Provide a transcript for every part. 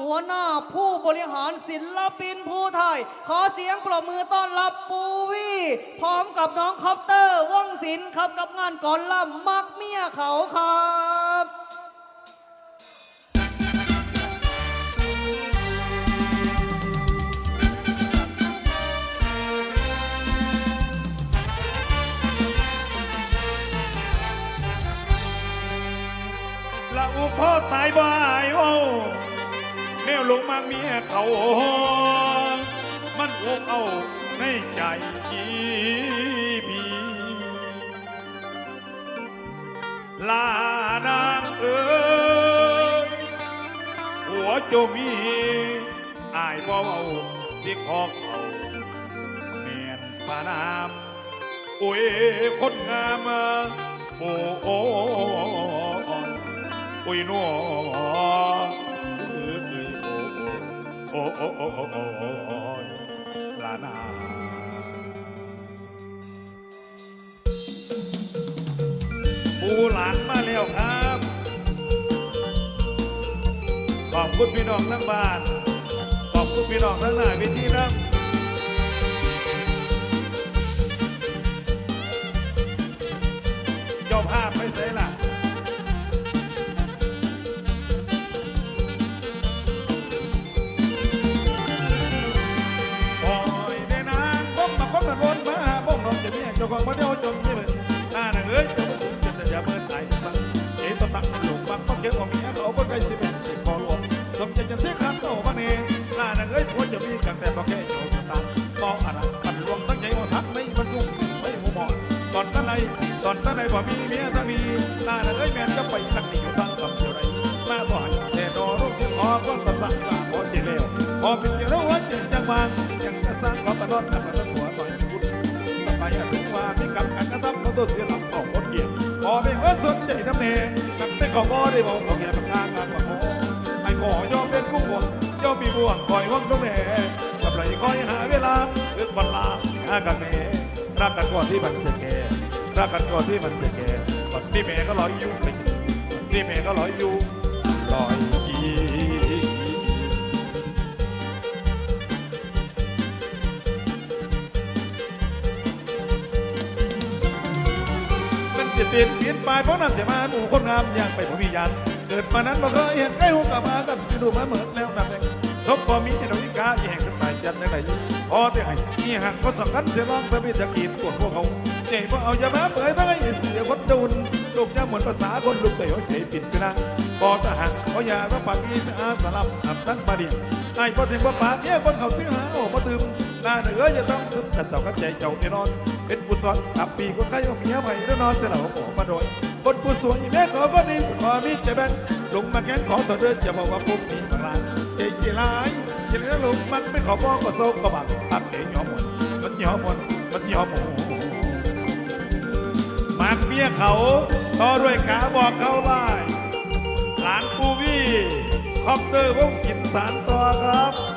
หัวหน้าผู้บริหารศิลปินผู้ไทย ขอเสียงปรบมือต้อนรับปูวี่ พร้อมกับน้องคอปเตอร์ว่องศิลป์ครับกับงานก่อนล่ำมักเมียเขาครับละอุพ่อตายบ่ายโอ้ แนวลงมังเมียเขา มันอุกเอาในใจอีบีลานางเอ๋ยหัวโจมีอายบ่เอาสิขอเขาเมียนปานามโอ้ยคนงามโอ้โอ้โอ้ยนัวเอ้ โอโอโอโอโอโอโอลานาปูหลานมาแล้วครับ ขอบคุณพี่น้องทั้งบ้าน ขอบคุณพี่น้องทั้งหน้าเวิธีนะเาของมาเดียวจนนี่เลยอ่าหน่ะเอ้ยจ้ามาสูงจนจะอย่าเมินตายฟังเอ๋ต้องตักหลงบังต้องเขียนของเมียเขาคนใกล้สิบเป็ดคอหลวงสมใจจะเสียคันโตมาเนี่ยอ่าน่ะเอ้ยผัวจะมีกันแต่บอกแค่โยมตาต้ออะไรปันรวมตั้งใจว่าทักไม่มันสูงไม่หัวหมอนตอนตั้งในตอนตั้งในบ่มีเมียถ้ามีอ่าหน่ะเอ้ยแม่นก็ไปทักนี่อยู่ตั้งกับเจ้าใดมาบ่อยแต่ดอรูปที่ขอก็ตัดสักลาพอเจเลวพอเป็นเจ้าหัวเจจังบางยังจะสร้างความประนอดกับมัน ตัวเสียหลับออกคนเกียรติพอไม่เมื่อสนใจน้ำเนกับแต่ขอบ่ได้บอกของแกประกาศการว่าโอ้ไอ้ขอยอมเป็นผู้บ่วงยอมมีบ่วงคอยว่างตรงแหนกับไรคอยหาเวลาเพื่อคนลาหากันแม่รักกันก่อนที่มันจะแก่รักกันก่อนที่มันจะแก่ก่อนที่แม่ก็รอยอยู่ไปที่แม่ก็รอยอยู่รอย อีมันจะเปลี่ยนเปลี่ยนไปเพราะนั่นจะมาหมู่คนงามอย่างไปผมมียันเกิดมานั้นบ่เคยเห็นใกล้หูกับมากันดูมาเหมือนแล้วนั่นเองศพบ่มีดอกนิกาแย่งขึ้นมาจันในไหนพอแต่ให้มีหักก็สำคัญเสียร้องเพื่อมีตะกีนปวดพวกเขาใจบ่เอาอย่ามาเปิดทั้งไอ้เสียคนดุนลูกย่าเหมือนภาษาคนลูกเตยใจปิดไปนั่งพอทหารเพราอย่าต้องปากมีสะอาสลับอับตั้งมาเดีไอ้พอถึงว่าปากเนี่ยคนเขาซื้อหาโอ้มาตื่มนาเหนืออย่าต้องซึมแต่เจ้ากันใจเจ้าแน่นอน เป็นผู้สอนอับปีคนใครเอาเมียใหม่แล้วนอนเสียเหล่าออกมาโดยคนผู้สวยแม่ขอก็ดีสขอมีใจแบนลงมาแกงขอต่อเดินจะบอกว่าพวกนี้มันร้ายเจ๊กี่ร้ายเจ๊แล้วลงมันไม่ขอบอกก็โซกก็บังตักเก๋ยอมหมดมันยอมหมดมันยอมหมดมักเมียเขาต่อด้วยขาบอกเขาไล่หลานปูวี่คอปเตอร์วงศิลป์สารต่อครับ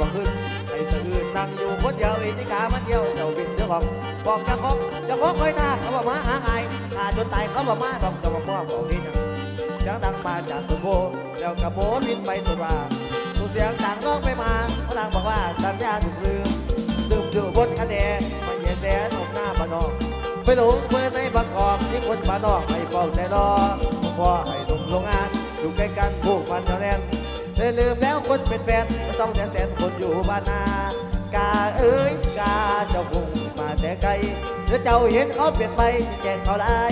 บอกขึ้นไอ้สะอื่นนั่งอยู่คนเดียวเองนี่กามันเดียวเจ้าบินเจ้าของบอกเจ้าของเจ้าของคอยท่าเขาบอกมาหาไงถ้าจนตายเขาบอกมาต้องจะมาป้อบอกนี่นะเสียงดังมาจากตุนโบแล้วกระโบนวินไปตุนว่าสูเสียงต่างร้องไปมาพลังบอกว่าสัญญาถูกลืมซึมอยู่บนกระแดงไม่เย็นแสนหนุ่มหน้าบ้านนอกไปหลงเมื่อในบางกอกที่คนบ้านนอกให้เฝ้าใจรอพ่อให้หนุ่มโรงงานอยู่ใกล้กันพวกมันเท่านั้น เธอลืมแล้วคนเป็นแฟนไม่ต้องแสนแสนคนอยู่บ้านนากาเอ้ยกาเจ้าคงมาแต่ไกลเมื่อเจ้าเห็นเขาเปลี่ยนไปแกเขาได้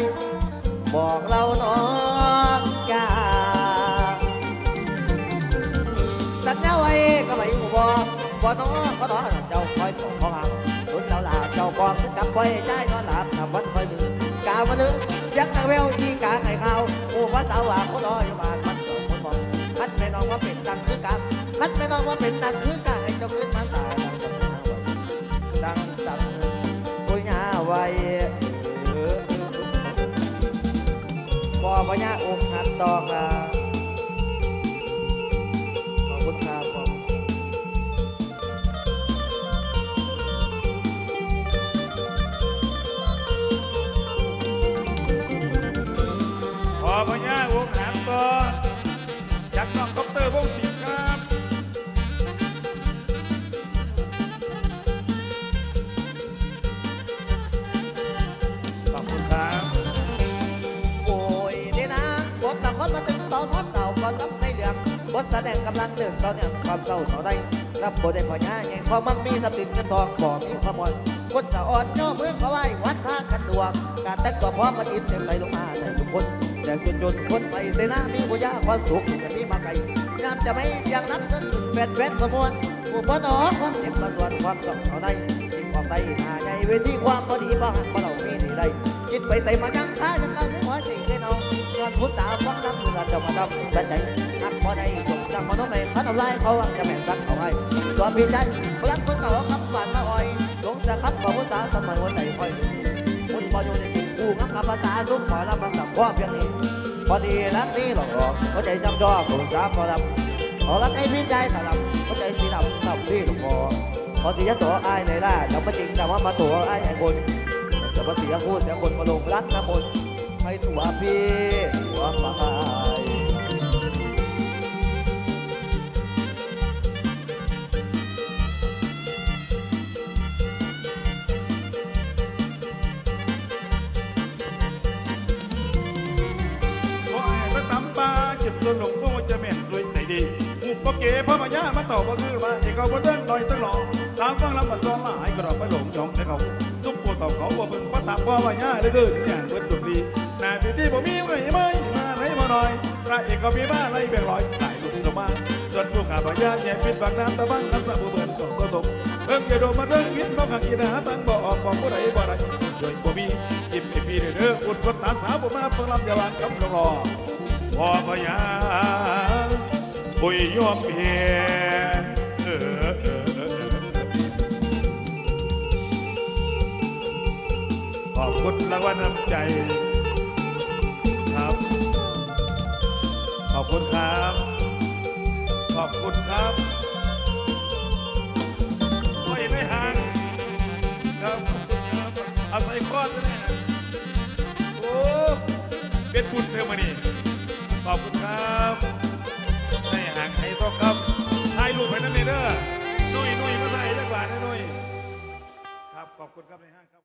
บอกเราน้องกาสัญญาไว้ก็ไม่หูบอบ่ต้องเขาดอเจ้าคอยปกป้องหางรุนเราลาเจ้ากองกลับไปใจนอนหลับทำวันคอยลืมกาวมาลืมเสียงนางแววอีกาไก่ขาวโอ้ภาษาว่าเขาดออยู่บ้า น้องว่าเป็นดังคือกาคัดแม่น้องว่าเป็นดังคือกันให้เจ้าขึ้นมาสายดังสับปุญญาไว้เอพอปัญญาอกหัดต่อกัน บทละครมาถึงตอนฮอตเสาก่อนรับในเรื่องบทแสดงกำลังเดินตอนเนี่ยความเศร้าเท่าใดรับบทได้พอญาแห่งความมั่งมีทรัพย์สินเงินทองบ่มีความมอนคนสะอ่อนย่อมือเขาไหว้วัดท่ากันดวงการแต่งตัวพร้อมมาอินเต็มไหลลงมาในทุกคนแต่จนจนคนไปเสนามีบุญญาความสุขจะมีมาไกลงามจะไม่ยังนับจนแฟนแฟนขมวลผู้บ่นอความเจ็บระดวนความสองเท่าใดยิ่งออกใดหาใหญ่เวทีความพอดีบ่หักบ่เรามีนี่ใดคิดไปใส่มายังค้ายังเอาหัวใจ เกนเอาเงินผู้สาวฟังน้ำมือจะมาดำใจใจหักพอได้ส่งจำมาต้องไปขันเอาไล่เขาจะแม่งรักเอาให้ตัวพี่ใจรักคนเก่าคำฝันมาอ่อยหลงจะคับของผู้สาวทำไมหัวใจคอยคนพออยู่ในปุ่มคู่งับภาษาซุ้มขอรับภาษาว่าเพียงนี้พอดีรักนี้หลอกหลอกหัวใจจำดอกผู้สาวพอรับขอรักให้พี่ใจถลับหัวใจสีดำทำพี่ลูกคอพอที่จะตัวอ้ายในล่าแต่ไม่จริงแต่ว่ามาตัวอ้ายไอ้คนจะมาเสียพูดเสียคนมาลงรักน้ำมน ให้ถั่วพี่หัวมาขายขอให้พระตำปลาเจ็บตัวหลงว่าจะแม่นสวยไหนดีหุบปเก๋พระมายามาต่อมาคือมาเอกเอาบ่เดินลอยตั้งหลอกสามฟังลำบัดซ้อนหลายกระดอกไปหลงยองให้เขาซุปปวดต่อเขาบ่เบิ่งพระตำพ่อมายาเหลือเกินอย่างเบิดจุดดีห นาทีที่บ่มีไว้ไม่มาไหนมาหน่อยพระเอกก็มีบ้านไรแบ่งร้อยหลายลูกสมาส่วนผู้ขาพายาแย่ปิดปากน้ำตะบังน้ำสะบูเบิ่นตกตัวตกเพิ่งจะโดนมาเรื่องคิดมาขังกินหาตังบ่ออกบอกผู้ใดบ่ได้ช่วยบ่มียิ้มให้พี่เด้ออุดคนตาสาวบ่มาเพิ่งลำยาวางคำรอพอพยาบุยยอมเพียเออเออเออเออขอบคุณรางวัลน้ำใจ คุณครับ ขอบคุณครับไม่ไม่ห่างครับขอบคุณครับเอาใส่ก้อนะเนี่ยโอ้เป็นบุญเทวมานี่ขอบคุณครับในห่างไห้ต้องครับถ่ายรูปไปนั่นเองเด้อนุ่ยนุ่ยมาใส่จักบาทนะนุ่ยครับขอบคุณครับในห้างครับ